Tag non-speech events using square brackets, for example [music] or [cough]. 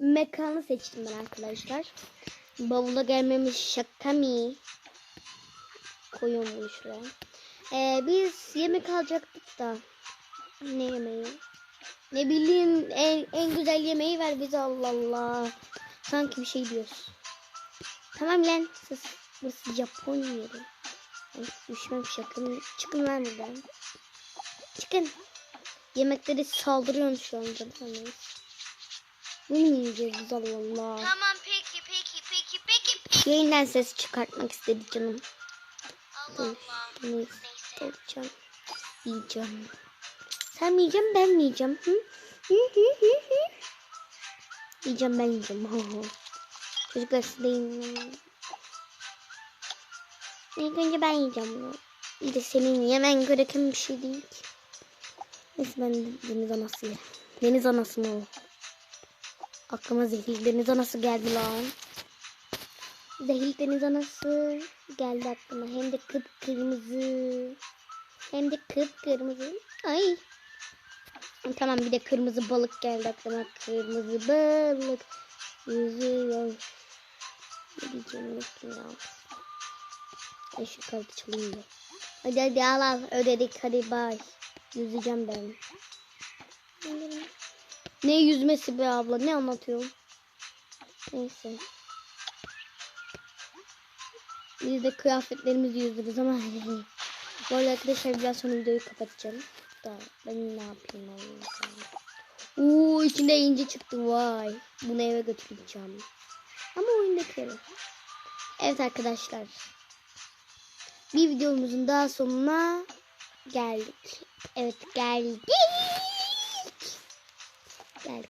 mekanı seçtim ben arkadaşlar. Bavula gelmemiş şaka mı? Koyuyorum bunu şuraya. Ee, biz yemek alacaktık da. Ne yemeği? Ne bileyim en, en güzel yemeği ver bize Allah Allah. Sanki bir şey diyoruz. Tamam lan sus. Burası Japon yeri. Düşmem şakın. Çıkın lan buradan. Çıkın. Yemekleri saldırıyorsun şu anda. Tamam. Yiyeceğiz biz Allah. Tamam peki peki peki peki. peki. Yayından ses çıkartmak istedi canım. Allah Allah. Neyse. Yiyeceğim. Yiyeceğim. Sen mi yiyeceksin ben mi yiyeceğim? Hı? Hı hı hı hı. Yiyeceğim ben yiyeceğim. Çocuklar siz de yiyin. İlk önce ben yiyeceğim bunu. İyi de senin yemen gereken bir şey değil ki. Neyse ben de deniz anası yerim. Deniz anası mı o? Aklıma zehir deniz anası geldi lan. Zehir deniz anası geldi aklıma. Hem de kıpkırmızı. Hem de kıpkırmızı. Ay. Tamam bir de kırmızı balık geldi aklıma. Kırmızı balık yüzüyor. Ne diyeceğim ya. Ben şu kartı çalayım da. Hadi hadi al al ödedik hadi bay. Yüzeceğim ben. Ne yüzmesi be abla ne anlatıyorum. Neyse. Biz de kıyafetlerimizi yüzdürürüz ama [laughs] Bu arada arkadaşlar biraz sonra videoyu kapatacağım. Da ben ne yapayım. Uuu içinde ince çıktı vay. Bunu eve götüreceğim. Ama oyundaki eve. Evet arkadaşlar. Bir videomuzun daha sonuna geldik. Evet geldik. Geldik.